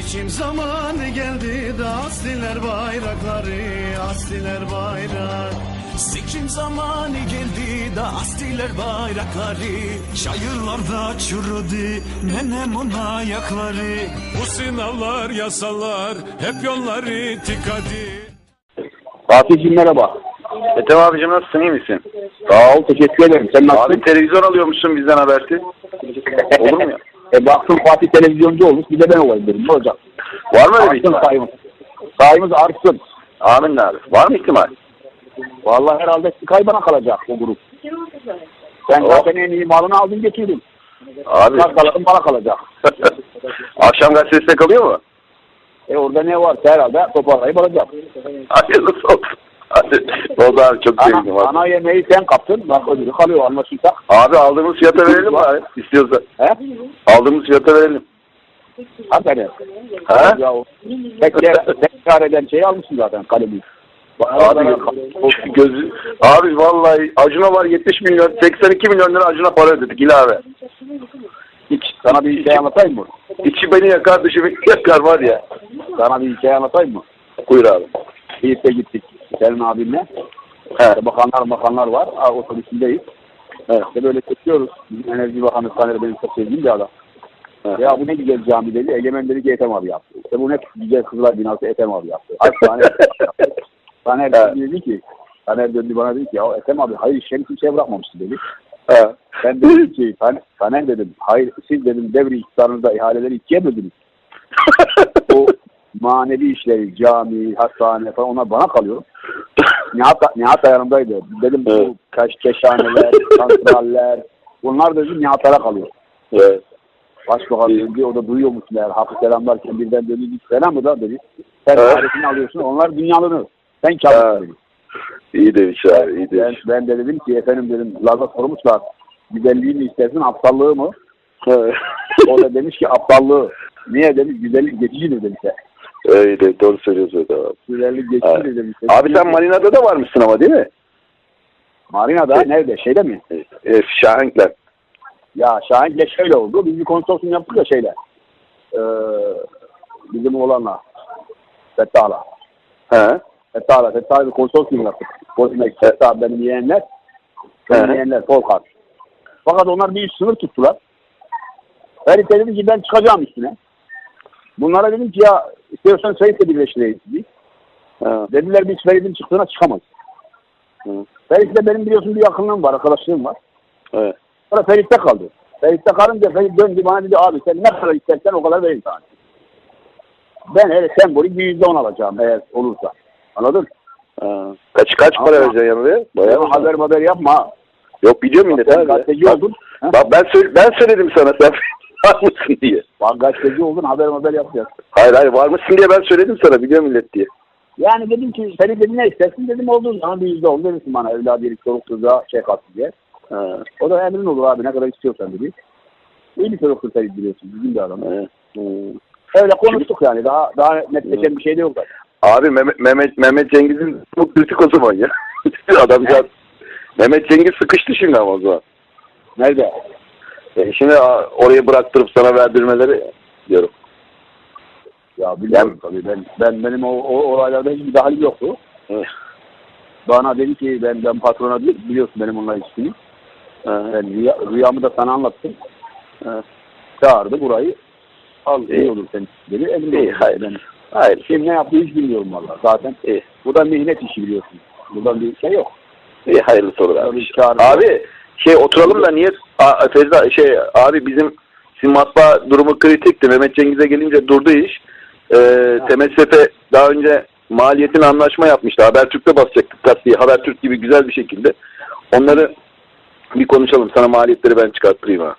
Seçim zamanı geldi de asliler bayrakları, asliler bayrak. Seçim zamanı geldi da astiler bayrakları Şairlarda çürüdü nenem ona ayakları Bu sınavlar yasalar hep yolları tıkadı Fatih'cim merhaba. Ethem abicim nasılsın iyi misin? Sağ ol teşekkür ederim. Sen nasılsın? Abi televizyon alıyormuşsun bizden habersiz. Olur mu ya? E baktım Fatih televizyoncu olmuş bir de ben olayım dedim. Ne olacak? Var mı öyle bir Artsın ihtimal? sayımız. Sayımız artsın. Amin abi. Var mı ihtimal? Vallahi herhalde Sky bana kalacak o grup. Sen Oh. zaten en iyi malını aldın getirdin. Abi. Kartaların bana kalacak. Akşam gazetesinde kalıyor mu? E orada ne varsa herhalde toparlayıp alacağım. Hayırlısı olsun. Oldu abi çok sevindim abi. ana yemeği sen kaptın. Bak ödülü kalıyor anlaşırsak. Abi aldığımız fiyata verelim abi? İstiyorsa. He? Aldığımız fiyata verelim. Hakikaten. Ha? O tekrar, tekrar eden şeyi almışsın zaten kalemi. Abi gözü abi vallahi Acun'a var 70 milyon 82 milyon lira Acun'a para ödedik ilave. Hiç sana bir hikaye anlatayım mı? İçi beni yakar dışı beni yakar var ya. Sana bir hikaye anlatayım mı? Buyur abi. Eyüp'e gittik Selim abimle. İşte bakanlar bakanlar var. Ha, otobüsündeyiz. Evet. İşte böyle çekiyoruz. Bizim Enerji Bakanı Taner benim çok sevdiğim bir adam. He. Ya bu ne güzel cami dedi. Egemen dedi ki Ethem abi yaptı. İşte bu ne güzel kızlar binası Ethem abi yaptı. Ay Taner. Taner Evet. dedi ki Taner döndü bana dedi ki ya Ethem abi hayır işlerini kimseye bırakmamışsın dedi. He. Ben dedim ki Taner, Taner dedim hayır siz dedim devri iktidarınızda ihaleleri ikiye böldünüz. o manevi işleri, cami, hastane falan onlar bana kalıyor. Nihat, Nihat da yanımdaydı. Dedim bu Evet. kaş keşhaneler, santraller bunlar dedim Nihatlara kalıyor. Evet. Başbakan dedi o da duyuyor musunlar? Hakkı selamlarken birden dedi bir selam mı da dedi. Sen Evet. tarifini alıyorsun onlar dünyalını. Sen Evet. kârlısın dedi. İyi demiş abi iyi Ben, demiş. ben de dedim ki efendim dedim Laz'a sormuşlar. Güzelliği mi istersin aptallığı mı? Evet. O da demiş ki aptallığı. Niye demiş güzellik geçicidir demişler. Öyle doğru söylüyorsun abi. Güzellik Evet. demişler. Abi sen Marina'da da varmışsın ama değil mi? Marina'da nerede? Şeyde mi? E, Şahenkler. Ya Şahin'le şöyle oldu. Biz bir konsorsiyum yaptık ya şeyle. Ee, bizim oğlanla. Fettah'la. He. Fettah'la. Fettah'la bir konsorsiyum yaptık. Bosnak, Fettah benim yeğenler. Benim Hı. yeğenler Volkan. Fakat onlar bir sınır tuttular. Ferit dedi ki ben çıkacağım üstüne. Bunlara dedim ki ya istiyorsan Ferit'le birleştireyiz. biz. He. Dediler biz Ferit'in çıktığına çıkamayız. Hı. Ferit'le benim biliyorsun bir yakınlığım var, arkadaşlığım var. Evet. Sonra Ferit'te kaldı. Ferit'te kalınca Ferit döndü bana dedi abi sen ne kadar istersen o kadar vereyim sana. Ben hele sembolik bir yüzde on alacağım eğer olursa. Anladın? Ha. Kaç kaç para Ama- vereceksin yanına? Bayağı haber haber yapma. Yok biliyor millet Sen gazeteci Bak- oldun. Bak ben ben söyledim sana sen var mısın diye. Bak gazeteci oldun haber haber yapacağız. Hayır hayır var mısın diye ben söyledim sana biliyor millet diye. Yani dedim ki Ferit dedi ne istersin dedim olduğu zaman bir yüzde on verirsin bana evladiyelik çoluk çocuğa şey kattı diye. Ha. O da emrin olur abi ne kadar istiyorsan dedi. İyi bir çocuktur Ferit biliyorsun. Bizim bir adam. Hmm. Öyle konuştuk yani. Daha daha netleşen bir şey de yok zaten. Abi Mehmet, Mehmet, Mehmet Cengiz'in çok kritik o zaman ya. Adamcağız. Mehmet Cengiz sıkıştı şimdi ama o zaman. Nerede? E şimdi orayı bıraktırıp sana verdirmeleri diyorum. Ya biliyorum Yani- tabii. Ben, ben benim o, o olaylarda hiçbir dahilim yoktu. Evet. Bana dedi ki ben ben patrona bili- biliyorsun benim onunla ilişkimi. Ben rüya, rüyamı da sana anlattım. Ha. Çağırdı burayı. Al iyi, İyi. olur sen dedi. Emin İyi, olur. hayır. Ben, Hayır. kim ne yaptığı hiç bilmiyorum valla. Zaten İyi. bu da mihnet işi biliyorsun. Buradan bir şey yok. İyi hayırlısı olur abi. Abi şey oturalım da niye A, Feyza şey abi bizim sizin matbaa durumu kritikti. Mehmet Cengiz'e gelince durdu iş. Ee, TMSF daha önce maliyetin anlaşma yapmıştı. Habertürk'te basacaktık tatlıyı. Habertürk gibi güzel bir şekilde. Onları bir konuşalım. Sana maliyetleri ben çıkarttırayım ha.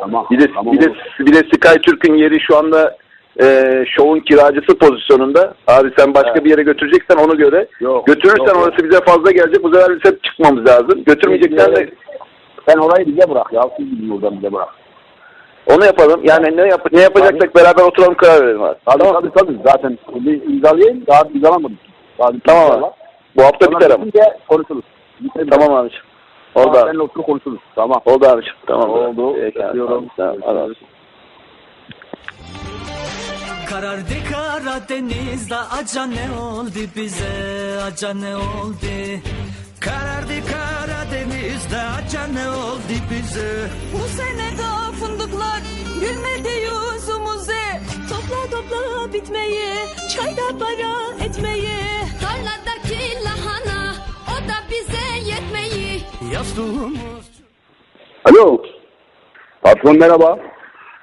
Tamam. Bir de tamam bir de olur. bir de Sky Türk'ün yeri şu anda e, şovun kiracısı pozisyonunda. Abi sen başka Evet. bir yere götüreceksen onu göre. Yok, Götürürsen yok, yok. orası bize fazla gelecek. Bu sefer biz hep çıkmamız lazım. Götürmeyeceksen de Sen orayı bize bırak ya. Siz gidin oradan bize bırak. onu yapalım. Yani ne yap ne yapacaksak beraber oturalım karar verelim abi. Tabii Tamam. tabii tabii. Zaten bir imzalayayım. Daha imzalamadım. Daha bir Tamam abi. Bu hafta Sonra biter ama. konuşuruz. Bitirince- Tamam abiciğim. Oldu Tamam, abi. Seninle oturup konuşuruz. Tamam. Oldu abiciğim. Tamam. Oldu. Peki abi, Öpüyorum. Tamam. Tamam. Karardı Karadeniz'de aca ne oldu bize aca ne oldu Karardı Karadeniz'de aca ne oldu bize Bu sene de fındıklar gülmedi yüzümüze Topla topla bitmeyi, çayda para etmeyi Tarladaki lahana, o da bize yetmeyi Yastığımız Alo. Patron merhaba.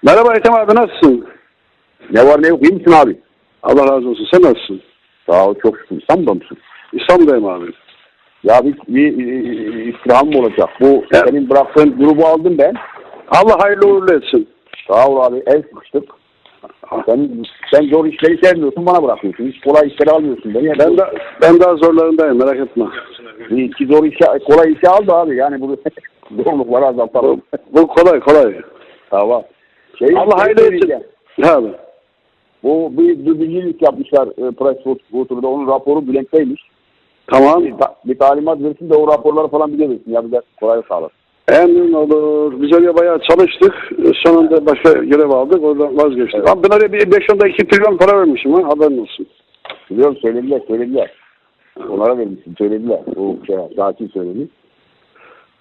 Merhaba Ethem abi nasılsın? Ne var ne yok iyi misin abi? Allah razı olsun. Sen nasılsın? Sağ ol çok şükür. İstanbul'da mısın? İstanbul'dayım abi. Ya bir, bir, bir istirham olacak. Bu Evet. senin bıraktığın grubu aldım ben. Allah hayırlı uğurlu etsin. Sağ ol abi. El sıkıştık. Sen, sen zor işleri sevmiyorsun bana bırakıyorsun. Hiç kolay işleri almıyorsun. Beni Ben de ben daha zorlarındayım merak etme. İki zor işe, kolay işe al da abi. Yani bu zorlukları azaltalım. Bu kolay kolay. tamam. Şey, Allah hayırlı şey etsin. Ne abi? Bu bir dürbüncülük yapmışlar e, Pricewaterhouse'da. Onun raporu Bülent'teymiş. Tamam. Bir, ta- bir talimat versin de o raporları falan bize versin. Ya bize kolaylık sağlar. Emin olur. Biz oraya bayağı çalıştık. Sonunda başka görev aldık. Oradan vazgeçtik. Ama ben oraya bir 5-10'da 2 trilyon para vermişim ha. Haberin olsun. Biliyorum söylediler, söylediler. Onlara vermişsin, söylediler. O şey, sakin söyledi.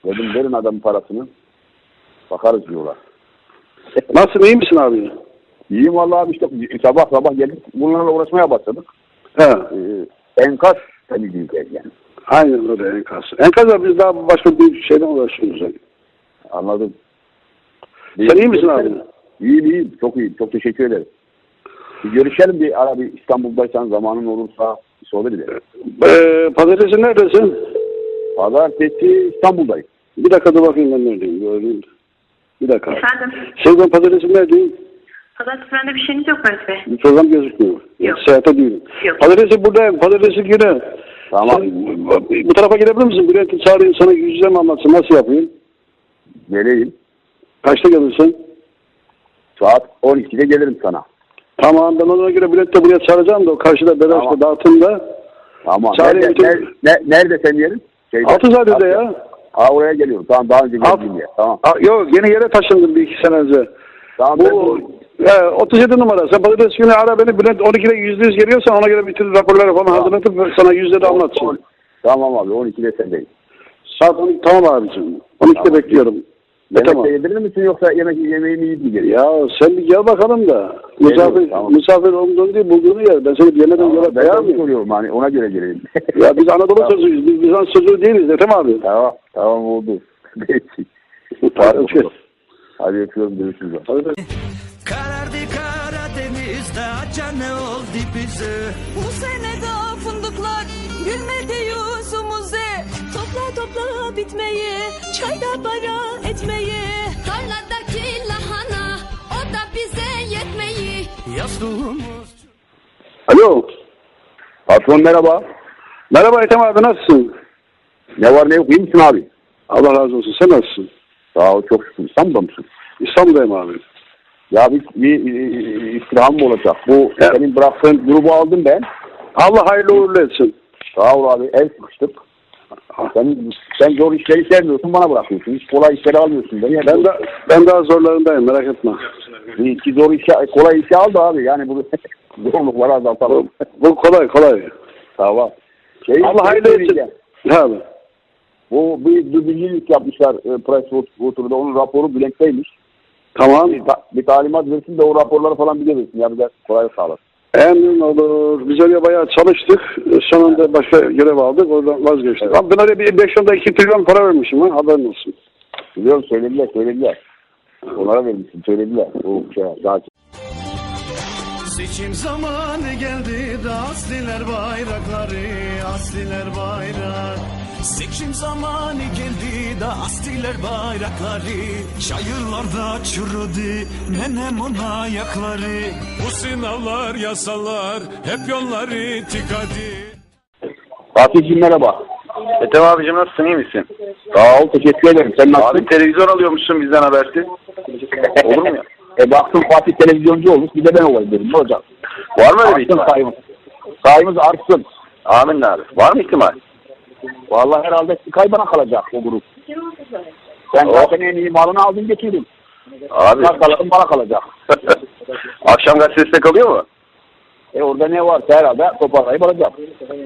Dedim verin adamın parasını. Bakarız diyorlar. Nasılsın iyi misin abi? İyiyim vallahi işte sabah sabah geldik bunlarla uğraşmaya başladık. He. Ee, enkaz temizleyeceğiz yani. Aynen öyle enkaz. Enkazla biz daha başka bir şeyden uğraşıyoruz. Yani. Anladım. Sen iyi misin abi? İyiyim iyiyim. Çok iyiyim. Çok teşekkür ederim. Bir görüşelim bir ara bir İstanbul'daysan zamanın olursa bir sohbet edelim. Ee, pazartesi neredesin? Pazartesi İstanbul'dayım. Bir dakika dur bakayım ben neredeyim. Göreyim. Bir dakika. Efendim, Sen ben pazartesi neredeyim? Pazartesi bende bir şeyiniz yok Barış Bey. Bir program gözükmüyor. Yok. Seyahate değilim. Yok. Pazartesi buradayım. Pazartesi güne. Tamam. Sen bu tarafa gelebilir misin? Bülent'i çağırayım sana yüz yüze mi anlatsın? Nasıl yapayım? Geleyim. Kaçta gelirsin? Saat 12'de gelirim sana. Tamam ben ona göre Bülent'i buraya çağıracağım da o karşıda Bereş'te Tamam. dağıtımda. Tamam. Çağırayım Nerede, bütün- ne- nerede senin yerin? Şeyde, Altızade'de ya. Ha oraya geliyorum. Tamam daha önce geldiğim yer. Tamam. Aa, yok yeni yere taşındım bir iki sene önce. Tamam. Bu e, 37 numara. Sen pazartesi günü ara beni Bülent 12'de yüzde yüz geliyorsan ona göre bütün raporları falan hazırlatıp sana yüzde de anlatacağım. Tamam abi 12'de sendeyim. Saat 12 tamam abicim. 12'de Tamam. bekliyorum. E, Yemek tamam. de yedirir misin yoksa yemek yemeğimi yiyip mi geliyor? Ya sen bir gel bakalım da. Misafir, tamam. misafir olduğunu değil bulduğunu yer. Ben seni bir yemeden Tamam, yola de mıyım? soruyorum hani ona göre geleyim. Ya biz Anadolu Tamam. çocuğuyuz. Biz Bizans çocuğu değiliz Ethem abi. tamam tamam oldu. Peki. Hadi öpüyorum. Görüşürüz. Hadi Aca ne oldu bize Bu sene de fındıklar gülmedi yüzümüze Topla topla bitmeyi, çayda para etmeyi Tarladaki lahana, o da bize yetmeyi Yastığımız Alo. Patron merhaba. Merhaba Ethem abi nasılsın? Ne var ne yok iyi misin abi? Allah razı olsun. Sen nasılsın? Sağ ol çok şükür. İstanbul'da mısın? İstanbul'dayım abi. Ya bir, bir, bir istirham olacak. Bu Evet. senin bıraktığın grubu aldım ben. Allah hayırlı uğurlu etsin. Sağ ol abi. El sıkıştık. Sen, sen zor işleri sevmiyorsun bana bırakıyorsun. Hiç kolay işleri almıyorsun. Beni Ben de ben daha zorlarındayım merak etme. bir iki zor işe, kolay işe al da abi. Yani bu zorlukları Bu, azaltalım. bu kolay kolay. tamam. Şey, Allah şey hayırlı etsin. abi? Bu bir dürbüncülük yapmışlar e, Pricewaterhouse'da. Onun raporu Bülent'teymiş. Tamam. Bir, ta- bir talimat versin de o raporları falan bize versin. Ya bize kolaylık sağlar. Emin olur. Biz oraya bayağı çalıştık. Sonunda başka görev aldık. Oradan vazgeçtik. Ama ben oraya bir 5-10'da 2 trilyon para vermişim ha. Haberin olsun. Biliyorum söylediler, söylediler. Onlara vermişsin, söylediler. O şey, sakin. Seçim zamanı geldi de asliler bayrakları, asliler bayrak. Seçim zamanı geldi da astiler bayrakları Şairlarda çürüdü nenem ona ayakları Bu sınavlar yasalar hep yolları tıkadı Fatih'cim merhaba. Ethem abicim nasılsın iyi misin? Sağ ol, teşekkür ederim. Sen nasılsın? Abi televizyon alıyormuşsun bizden habersiz. Olur mu ya? E baktım Fatih televizyoncu olmuş, bir de ben olayım dedim. Ne olacak? Var mı öyle bir ihtimal? sayımız. Sayımız artsın. Amin abi. Var mı ihtimal? Vallahi herhalde Sky bana kalacak o grup. Sen Oh. zaten en iyi malını aldın getirdin. Abi. Kalın bana kalacak. Akşam gazetesinde kalıyor mu? E orada ne varsa herhalde toparlayıp alacağım.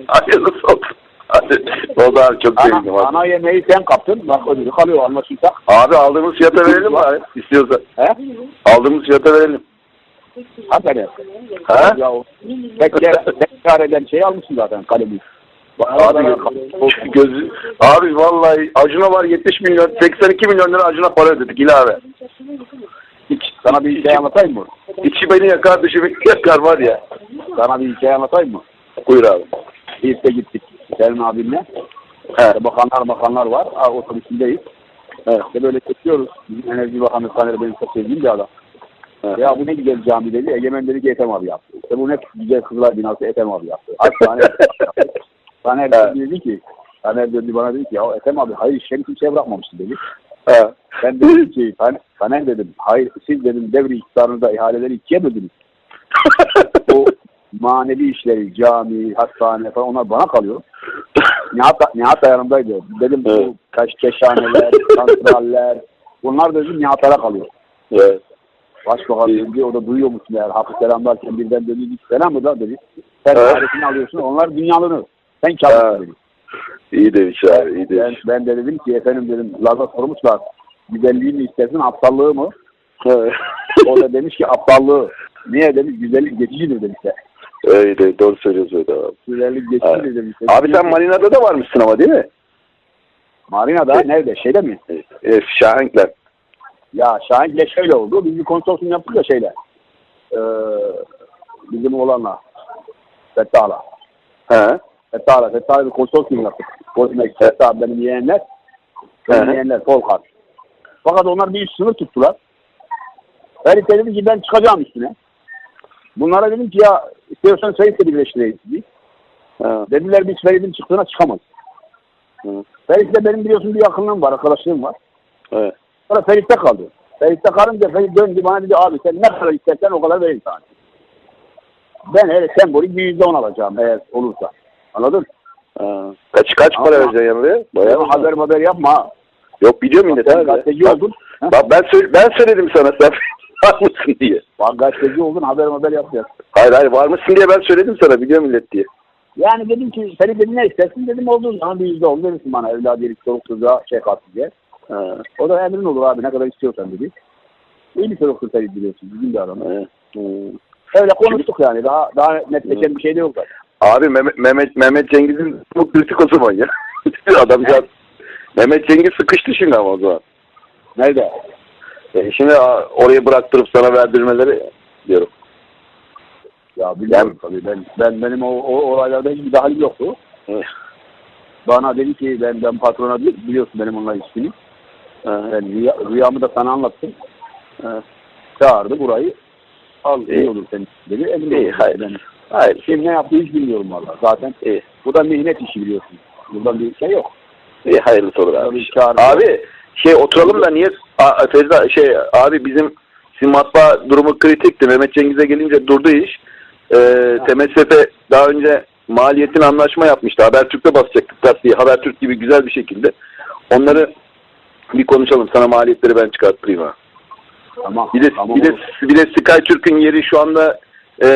Hayırlısı olsun. Hadi. Oldu abi çok sevindim. Ana, ana yemeği sen kaptın. Bak ödülü kalıyor anlaşırsak. abi aldığımız fiyata verelim abi? İstiyorsan. He? Aldığımız fiyata verelim. Hakikaten. Ha? Ya tekrar, tekrar eden şeyi almışsın zaten kalemi. Abi gözü abi vallahi Acun'a var 70 milyon 82 milyon lira Acun'a para ödedik ilave. Hiç sana bir hikaye anlatayım mı? İçi beni yakar dışı beni yakar var ya. Sana bir hikaye anlatayım mı? Buyur abi. De gittik Selim abimle. He. Bakanlar bakanlar var. Ha, otobüsündeyiz. Evet. İşte böyle çekiyoruz. Bizim Enerji Bakanı Taner benim çok sevdiğim bir adam. Evet. Ya bu ne güzel cami dedi. Egemen dedi ki Ethem abi yaptı. İşte bu ne güzel kızlar binası Ethem abi yaptı. Aç Taner. Taner Evet. dedi ki Taner döndü bana dedi ki ya Ethem abi hayır işleri kimseye bırakmamışsın dedi. He. Ben dedim ki Taner, dedim hayır siz dedim devri iktidarınızda ihaleleri ikiye böldünüz. o manevi işleri, cami, hastane falan onlar bana kalıyor. Nihat, Nihat da yanımdaydı. Dedim bu Evet. kaç keşhaneler, santraller bunlar dedim Nihat'a kalıyor. Evet. Başbakan dedi o da duyuyor musun eğer hafı selamlarken birden dedi "Git selam mı da dedi. Sen Evet. alıyorsun onlar dünyalını. Sen dedi. İyi demiş abi iyi Ben, demiş. ben de dedim ki efendim dedim Laz'a sormuşlar. Güzelliği mi istersin aptallığı mı? O da demiş ki aptallığı. Niye demiş güzellik geçicidir demişler. Öyle doğru söylüyorsun öyle abi. Güzellik geçicidir demişler. Abi sen Marina'da da varmışsın ama değil mi? Marina'da nerede? Şeyde mi? Evet, Şahenkler. Ya Şahin'le şöyle oldu. Biz bir konsorsiyum yaptık ya şeyle. Ee, bizim oğlanla. Fettah'la. He. Fettah'la. Fettah'la bir konsorsiyum yaptık. Kozmek, Fettah benim yeğenler. Benim yeğenler Volkan. Fakat onlar bir sınır tuttular. Ferit dedi ki ben çıkacağım üstüne. Bunlara dedim ki ya istiyorsan Ferit'le birleştirelim sizi. Ha. Dediler biz Ferit'in çıktığına çıkamayız. Hı. Ferit'le benim biliyorsun bir yakınlığım var, arkadaşlığım var. Evet. Sonra Ferit'te kaldı. Ferit'te kalınca Ferit döndü bana dedi abi sen ne kadar istersen o kadar vereyim sana. Ben öyle sembolik bir yüzde on alacağım eğer olursa. Anladın? Ha. Kaç kaç para Ama- vereceksin yanına? Bayağı Ama haber haber yapma. ha. Yok biliyor millet Sen abi. gazeteci Bak- oldun. ha? Bak ben söyle, ben söyledim sana sen var mısın diye. Bak gazeteci oldun haber haber yapacağız. Hayır hayır var mısın diye ben söyledim sana biliyor millet diye. Yani dedim ki Ferit dedi ne istersin dedim olduğu zaman bir yüzde on verirsin bana evladiyelik çoluk çocuğa şey kalsın diye. Ha. O da emrin olur abi ne kadar istiyorsan dedi. İyi bir çocuktur Ferit biliyorsun bizim de aramız. Evet. Hmm. Öyle konuştuk yani daha daha netleşen bir şey de yok zaten. Abi Mehmet Mehmet, Mehmet Cengiz'in bu kritik o zaman ya. Adamcağız. Mehmet Cengiz sıkıştı şimdi ama o zaman. Nerede? E şimdi oraya bıraktırıp sana verdirmeleri diyorum. Ya biliyorum tabii ben, ben benim o, o olaylarda hiçbir dahilim yoktu. Evet. Bana dedi ki ben ben patrona bi- biliyorsun benim onunla ilişkimi. Ben rüya, rüyamı da sana anlattım. Ha. Çağırdı burayı. Al iyi, İyi. olur senin dedi. Emin İyi, hayır. Ben, Hayır. kim ne yaptığı hiç bilmiyorum valla. Zaten İyi. bu da mihnet işi biliyorsun. Buradan bir şey yok. İyi hayırlısı olur abi. çağırdı. Abi şey oturalım da niye A, Feyza şey abi bizim sizin matbaa durumu kritikti. Mehmet Cengiz'e gelince durdu iş. Ee, TMSF daha önce maliyetin anlaşma yapmıştı. Habertürk'te basacaktık gazeteyi. Habertürk gibi güzel bir şekilde. Onları bir konuşalım. Sana maliyetleri ben çıkarttırayım ha. Tamam. Bir de, tamam bir de, olur. bir de SkyTürk'ün yeri şu anda e,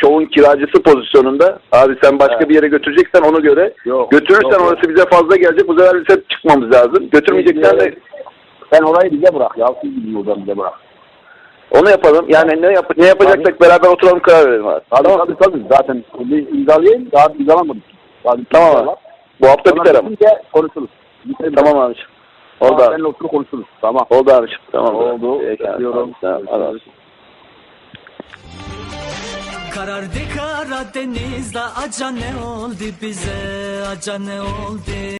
şovun kiracısı pozisyonunda. Abi sen başka Evet. bir yere götüreceksen ona göre Yok, götürürsen yok, yok. orası bize fazla gelecek. Bu sefer bize çıkmamız lazım. Götürmeyeceksen de Sen orayı bize bırak ya. Siz gidin oradan bize bırak. onu yapalım. Yani ne yap ne yapacaksak beraber oturalım karar verelim abi. Tabii Tamam. tabii tabii. Zaten imzalayayım. Daha imzalamadık. Daha Tamam abi. Bu hafta Sonra biter ama. konuşuruz. Bitirelim. Tamam abiciğim. Oldu Tamam, abi. Seninle oturup konuşuruz. Tamam. Oldu abiciğim. Tamam. Oldu. Peki abi, Öpüyorum. Tamam. Tamam. Karardı Karadeniz'de aca ne oldu bize? Aca ne oldu